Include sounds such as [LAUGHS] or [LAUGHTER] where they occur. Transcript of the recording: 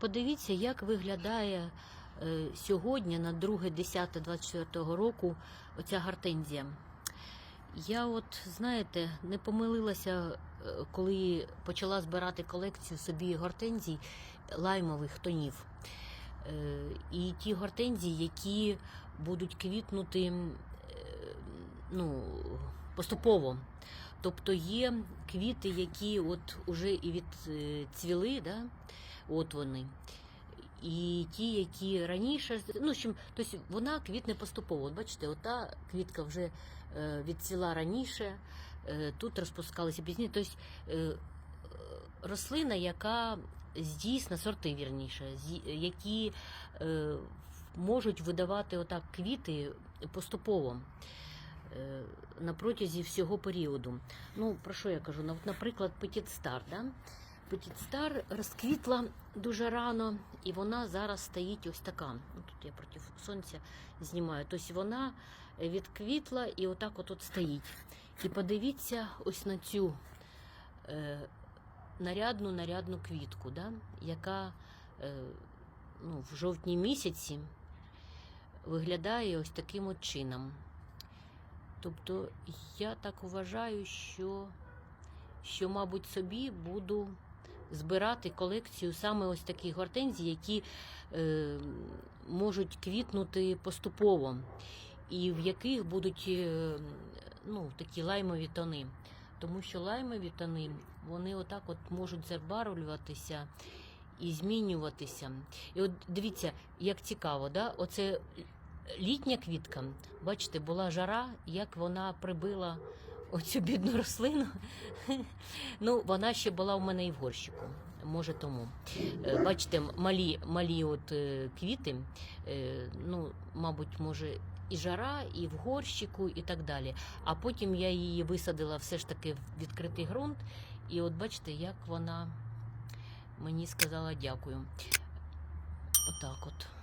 Подивіться, як виглядає е, сьогодні на 2.10.24 року оця гортензія. Я от, знаєте, не помилилася, е, коли почала збирати колекцію собі гортензій лаймових тонів. Е, І ті гортензії, які будуть квітнути ну, поступово. Тобто є квіти, які от уже і відцвіли, да? От вони. І ті, які раніше, ну, общем, тобто вона квітне поступово. От бачите, ота квітка вже е, відцвіла раніше, е, тут розпускалися пізніше. Тобто е, рослина, яка здійсна, сорти вірніше, які можуть видавати отак квіти поступово на протязі всього періоду. Ну, про що я кажу? Ну, наприклад, Petit Star, да? Petit Star розквітла дуже рано, і вона зараз стоїть ось така. Ну, тут я проти сонця знімаю. Тобто вона відквітла і отак от, стоїть. І подивіться ось на цю е, нарядну нарядну квітку, да? яка е, ну, в жовтні місяці виглядає ось таким от чином. Тобто я так вважаю, що, що мабуть, собі буду збирати колекцію саме ось таких гортензій, які е, можуть квітнути поступово, і в яких будуть е, ну, такі лаймові тони. Тому що лаймові тони, вони отак от можуть забарвлюватися і змінюватися. І от дивіться, як цікаво, да? оце літня квітка, бачите, була жара, як вона прибила оцю бідну рослину. [LAUGHS] Ну, вона ще була у мене і в горщику. Може тому. Е, Бачите, малі, малі от е, квіти, е, ну, мабуть, може, і жара, і в горщику, і так далі. А потім я її висадила все ж таки в відкритий ґрунт, і от бачите, як вона мені сказала дякую. Отак от.